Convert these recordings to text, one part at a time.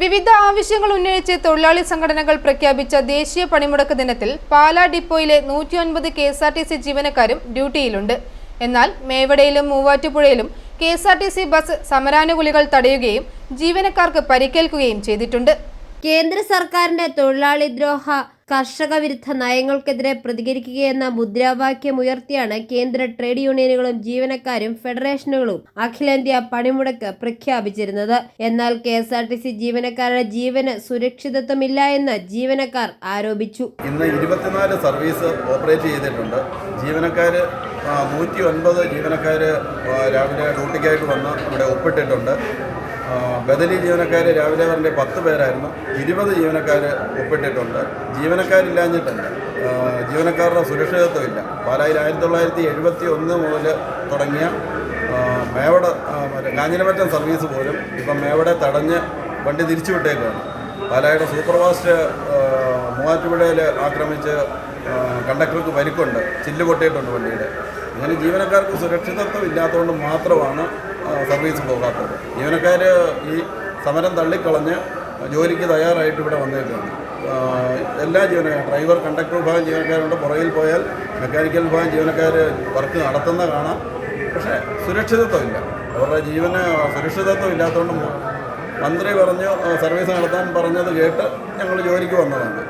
വിവിധ ആവശ്യങ്ങൾ ഉന്നയിച്ച് തൊഴിലാളി സംഘടനകൾ പ്രഖ്യാപിച്ച ദേശീയ പണിമുടക്ക് ദിനത്തിൽ പാലാ ഡിപ്പോയിലെ നൂറ്റി ഒൻപത് K S R T C ജീവനക്കാരും ഡ്യൂട്ടിയിലുണ്ട്. എന്നാൽ മേവടയിലും മൂവാറ്റുപുഴയിലും K S R T C bus സമരാനുകൂലികൾ തടയുകയും ജീവനക്കാർക്ക് പരിക്കേൽക്കുകയും ചെയ്തിട്ടുണ്ട്. കേന്ദ്ര സർക്കാരിന്റെ തൊഴിലാളി ദ്രോഹ കർഷക വിരുദ്ധ നയങ്ങൾക്കെതിരെ പ്രതികരിക്കുകയെന്ന മുദ്രാവാക്യം ഉയർത്തിയാണ് കേന്ദ്ര ട്രേഡ് യൂണിയനുകളും ജീവനക്കാരും ഫെഡറേഷനുകളും അഖിലേന്ത്യാ പണിമുടക്ക് പ്രഖ്യാപിച്ചിരുന്നത്. എന്നാൽ K S R T C ജീവനക്കാരുടെ ജീവന് സുരക്ഷിതത്വമില്ല എന്ന് ജീവനക്കാർ ആരോപിച്ചു. ഇന്ന് ഇരുപത്തിനാല് സർവീസ് ഓപ്പറേറ്റ് ചെയ്തിട്ടുണ്ട്. ജീവനക്കാർ നൂറ്റി ഒൻപത് ജീവനക്കാർ രാവിലെ ഡ്യൂട്ടിക്കായിട്ട് വന്ന് ഇവിടെ ഒപ്പിട്ടിട്ടുണ്ട്. ബദലി ജീവനക്കാർ രാവിലെ പറഞ്ഞ പത്ത് പേരായിരുന്നു. ഇരുപത് ജീവനക്കാർ ഒപ്പിട്ടിട്ടുണ്ട്. ജീവനക്കാരില്ലാഞ്ഞിട്ടല്ല. ആ, ജീവനക്കാരുടെ സുരക്ഷിതത്വമില്ല. പാലായിൽ ആയിരത്തി തൊള്ളായിരത്തി എഴുപത്തി ഒന്ന് മുതൽ തുടങ്ങിയ മേവട മറ്റേ സർവീസ് പോലും ഇപ്പം മേവടെ തടഞ്ഞ് വണ്ടി തിരിച്ചു വിട്ടേക്കാണ് പാലായുടെ സൂപ്പർഫാസ്റ്റ് മൂവാറ്റുപുഴയിൽ ആക്രമിച്ച് കണ്ടക്ടർക്ക് പരിക്കുണ്ട്. ചില്ല് പൊട്ടിയിട്ടുണ്ട് വണ്ടിയുടെ. അങ്ങനെ ജീവനക്കാർക്ക് സുരക്ഷിതത്വം ഇല്ലാത്തതുകൊണ്ട് മാത്രമാണ് സർവീസ് പോകാത്തത്. ജീവനക്കാർ ഈ സമരം തള്ളിക്കളഞ്ഞ് ജോലിക്ക് തയ്യാറായിട്ട് ഇവിടെ വന്നേക്കാണ്. എല്ലാ ജീവനക്കാരും ഡ്രൈവർ കണ്ടക്ടർ വിഭാഗം ജീവനക്കാരുണ്ട്. പുറകിൽ പോയാൽ മെക്കാനിക്കൽ വിഭാഗം ജീവനക്കാർ വർക്ക് നടത്തുന്ന കാണാം. പക്ഷേ സുരക്ഷിതത്വമില്ല അവരുടെ ജീവന് സുരക്ഷിതത്വം ഇല്ലാത്തതുകൊണ്ട് മന്ത്രി പറഞ്ഞു സർവീസ് നടത്താൻ പറഞ്ഞത് കേട്ട് ഞങ്ങൾ ജോലിക്ക് വന്നതാണ്.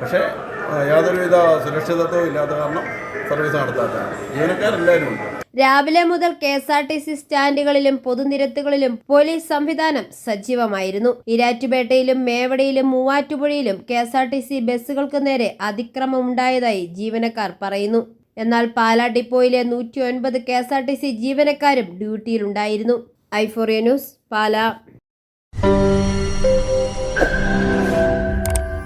പക്ഷേ യാതൊരുവിധ സുരക്ഷിതത്വവും ഇല്ലാത്ത കാരണം സർവീസ് നടത്താത്തതാണ്. ജീവനക്കാരെല്ലാവരും ഉണ്ട്. രാവിലെ മുതൽ K S R T C സ്റ്റാൻഡുകളിലും പൊതുനിരത്തുകളിലും പോലീസ് സംവിധാനം സജീവമായിരുന്നു. ഇരാറ്റുപേട്ടയിലും മേവടിയിലും മൂവാറ്റുപുഴയിലും K S R T C ബസ്സുകൾക്ക് നേരെ അതിക്രമമുണ്ടായതായി ജീവനക്കാർ പറയുന്നു. എന്നാൽ പാലാ ഡിപ്പോയിലെ നൂറ്റി ഒൻപത് K S R T C ജീവനക്കാരും ഡ്യൂട്ടിയിലുണ്ടായിരുന്നു. ഐഫോറിയ ന്യൂസ് പാലാ.